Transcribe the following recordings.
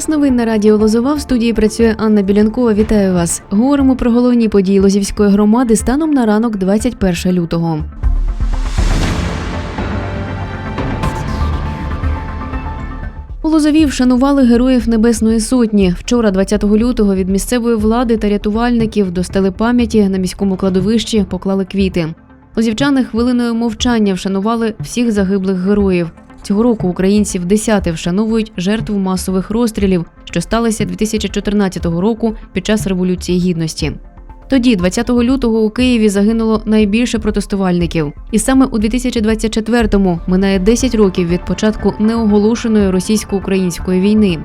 Час новин на радіо Лозова в студії працює Анна Білянкова. Вітаю вас. Говоримо про головні події Лозівської громади станом на ранок 21 лютого. У Лозові вшанували героїв Небесної Сотні. Вчора, 20 лютого, від місцевої влади та рятувальників до стели пам'яті на міському кладовищі поклали квіти. Лозівчани хвилиною мовчання вшанували всіх загиблих героїв. Цього року українці в десяте вшановують жертву масових розстрілів, що сталися 2014 року під час Революції Гідності. Тоді, 20 лютого, у Києві загинуло найбільше протестувальників. І саме у 2024-му минає 10 років від початку неоголошеної російсько-української війни.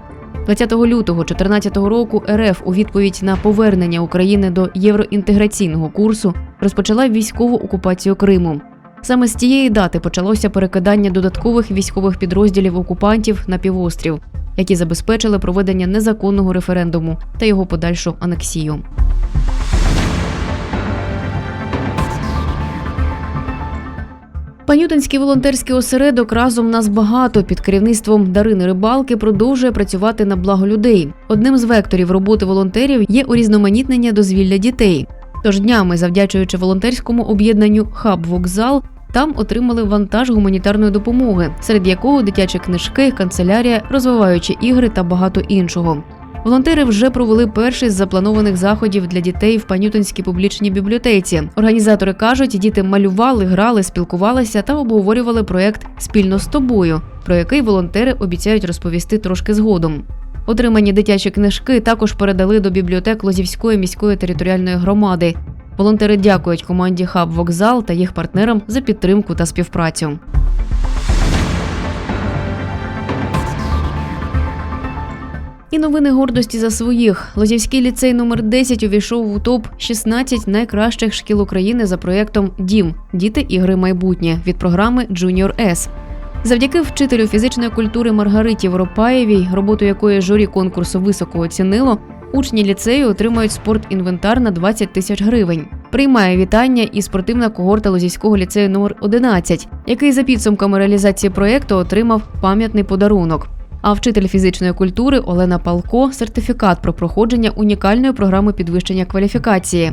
20 лютого 2014 року РФ у відповідь на повернення України до євроінтеграційного курсу розпочала військову окупацію Криму. Саме з тієї дати почалося перекидання додаткових військових підрозділів окупантів на півострів, які забезпечили проведення незаконного референдуму та його подальшу анексію. Панютинський волонтерський осередок разом нас багато під керівництвом Дарини Рибалки продовжує працювати на благо людей. Одним з векторів роботи волонтерів є урізноманітнення дозвілля дітей. Тож днями, завдячуючи волонтерському об'єднанню Хаб Вокзал, там отримали вантаж гуманітарної допомоги, серед якого дитячі книжки, канцелярія, розвиваючі ігри та багато іншого. Волонтери вже провели перший з запланованих заходів для дітей в Панютинській публічній бібліотеці. Організатори кажуть, діти малювали, грали, спілкувалися та обговорювали проект спільно з тобою, про який волонтери обіцяють розповісти трошки згодом. Отримані дитячі книжки також передали до бібліотек Лозівської міської територіальної громади. Волонтери дякують команді Хаб Вокзал та їх партнерам за підтримку та співпрацю. І новини гордості за своїх. Лозівський ліцей номер 10 увійшов у топ 16 найкращих шкіл України за проєктом Дім Діти ігри майбутнє від програми Junior S. Завдяки вчителю фізичної культури Маргариті Воропаєвій, роботу якої журі конкурсу високо оцінило, учні ліцею отримають спортінвентар на 20 тисяч гривень. Приймає вітання і спортивна когорта Лозівського ліцею номер 11 який за підсумками реалізації проєкту отримав пам'ятний подарунок. А вчитель фізичної культури Олена Палко сертифікат про проходження унікальної програми підвищення кваліфікації.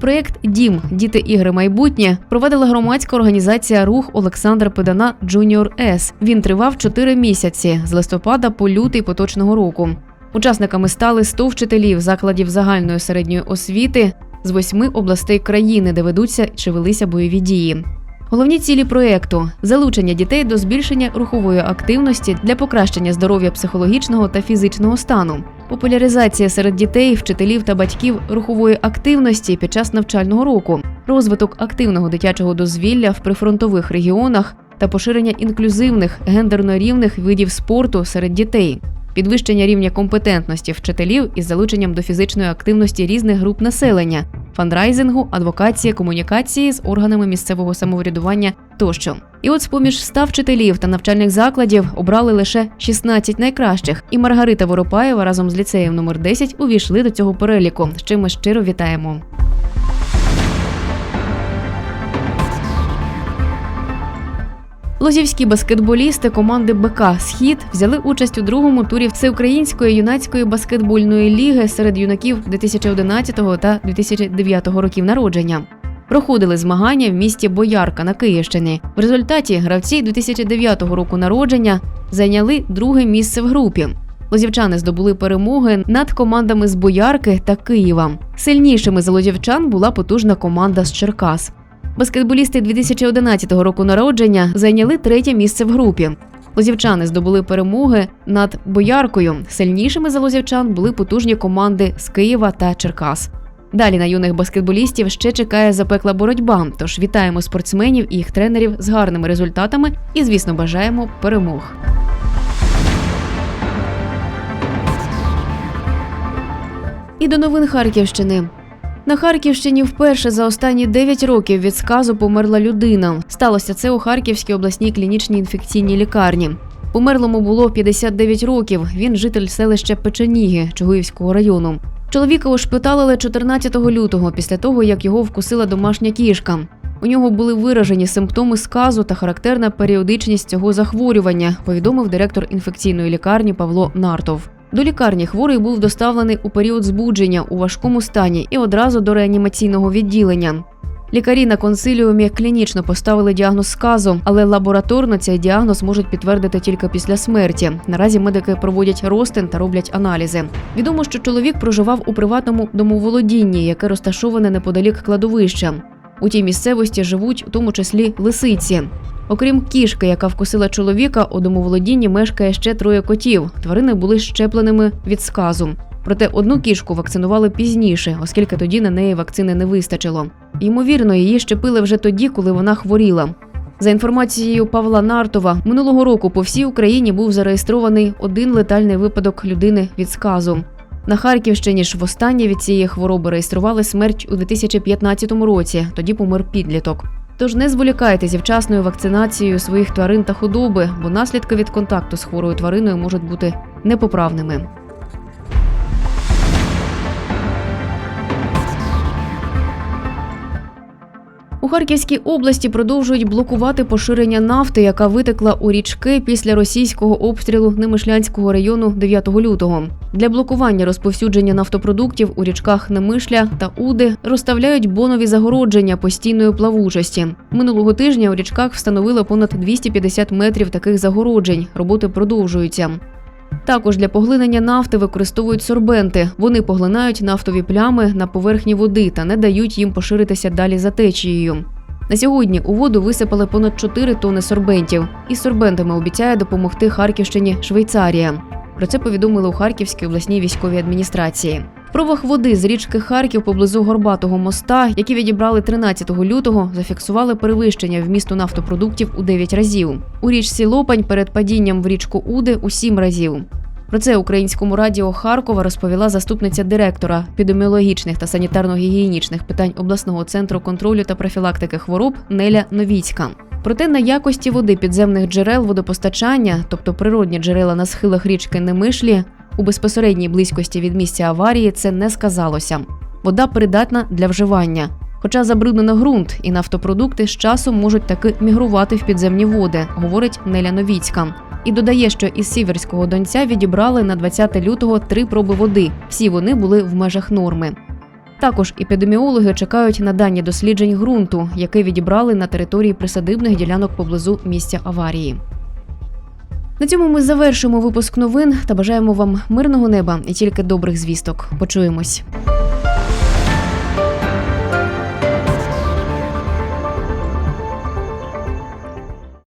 Проєкт Дім Діти ігри майбутнє проводила громадська організація Рух Олександра Педана Джуніор С. Він тривав 4 місяці з листопада по лютий поточного року. Учасниками стали 100 вчителів закладів загальної середньої освіти з восьми областей країни, де ведуться чи велися бойові дії. Головні цілі проєкту залучення дітей до збільшення рухової активності для покращення здоров'я психологічного та фізичного стану, популяризація серед дітей, вчителів та батьків рухової активності під час навчального року, розвиток активного дитячого дозвілля в прифронтових регіонах та поширення інклюзивних гендерно рівних видів спорту серед дітей. Підвищення рівня компетентності вчителів із залученням до фізичної активності різних груп населення, фандрайзингу, адвокації, комунікації з органами місцевого самоврядування тощо. І от з поміж 100 вчителів та навчальних закладів обрали лише 16 найкращих, і Маргарита Воропаєва разом з ліцеєм номер 10 увійшли до цього переліку. З чим ми щиро вітаємо. Лозівські баскетболісти команди БК Схід взяли участь у другому турі Всеукраїнської юнацької баскетбольної ліги серед юнаків 2011 та 2009 років народження. Проходили змагання в місті Боярка на Київщині. В результаті гравці 2009 року народження зайняли друге місце в групі. Лозівчани здобули перемоги над командами з Боярки та Києва. Сильнішими за лозівчан була потужна команда з Черкас. Баскетболісти 2011 року народження зайняли третє місце в групі. Лозівчани здобули перемоги над Бояркою. Сильнішими за лозівчан були потужні команди з Києва та Черкас. Далі на юних баскетболістів ще чекає запекла боротьба. Тож вітаємо спортсменів і їх тренерів з гарними результатами і, звісно, бажаємо перемог. І до новин Харківщини. На Харківщині вперше за останні 9 років від сказу померла людина. Сталося це у Харківській обласній клінічній інфекційній лікарні. Померлому було 59 років. Він житель селища Печеніги Чугуївського району. Чоловіка ушпиталили 14 лютого після того, як його вкусила домашня кішка. У нього були виражені симптоми сказу та характерна періодичність цього захворювання, повідомив директор інфекційної лікарні Павло Нартов. До лікарні хворий був доставлений у період збудження у важкому стані і одразу до реанімаційного відділення. Лікарі на консиліумі клінічно поставили діагноз сказу, але лабораторно цей діагноз можуть підтвердити тільки після смерті. Наразі медики проводять розтин та роблять аналізи. Відомо, що чоловік проживав у приватному домоволодінні, яке розташоване неподалік кладовища. У тій місцевості живуть у тому числі лисиці. Окрім кішки, яка вкусила чоловіка, у домоволодінні мешкає ще троє котів. Тварини були щепленими від сказу. Проте одну кішку вакцинували пізніше, оскільки тоді на неї вакцини не вистачило. Ймовірно, її щепили вже тоді, коли вона хворіла. За інформацією Павла Нартова, минулого року по всій Україні був зареєстрований один летальний випадок людини від сказу. На Харківщині ж востаннє від цієї хвороби реєстрували смерть у 2015 році. Тоді помер підліток. Тож не зволікайте зі вчасною вакцинацією своїх тварин та худоби, бо наслідки від контакту з хворою твариною можуть бути непоправними. У Харківській області продовжують блокувати поширення нафти, яка витекла у річки після російського обстрілу Немишлянського району 9 лютого. Для блокування розповсюдження нафтопродуктів у річках Немишля та Уди розставляють бонові загородження постійної плавучості. Минулого тижня у річках встановили понад 250 метрів таких загороджень. Роботи продовжуються. Також для поглинення нафти використовують сорбенти. Вони поглинають нафтові плями на поверхні води та не дають їм поширитися далі за течією. На сьогодні у воду висипали понад 4 тони сорбентів. Із сорбентами обіцяє допомогти Харківщині Швейцарія. Про це повідомили у Харківській обласній військовій адміністрації. Пробах води з річки Харків поблизу Горбатого моста, які відібрали 13 лютого, зафіксували перевищення вмісту нафтопродуктів у 9 разів. У річці Лопань перед падінням в річку Уди у 7 разів. Про це українському радіо Харкова розповіла заступниця директора епідеміологічних та санітарно-гігієнічних питань обласного центру контролю та профілактики хвороб Неля Новіцька. Проте на якості води підземних джерел водопостачання, тобто природні джерела на схилах річки Немишлі, у безпосередній близькості від місця аварії це не сказалося. Вода придатна для вживання. Хоча забруднено ґрунт і нафтопродукти з часом можуть таки мігрувати в підземні води, говорить Неля Новіцька. І додає, що із сіверського донця відібрали на 20 лютого три проби води. Всі вони були в межах норми. Також епідеміологи чекають на дані досліджень ґрунту, яке відібрали на території присадибних ділянок поблизу місця аварії. На цьому ми завершимо випуск новин та бажаємо вам мирного неба і тільки добрих звісток. Почуємось.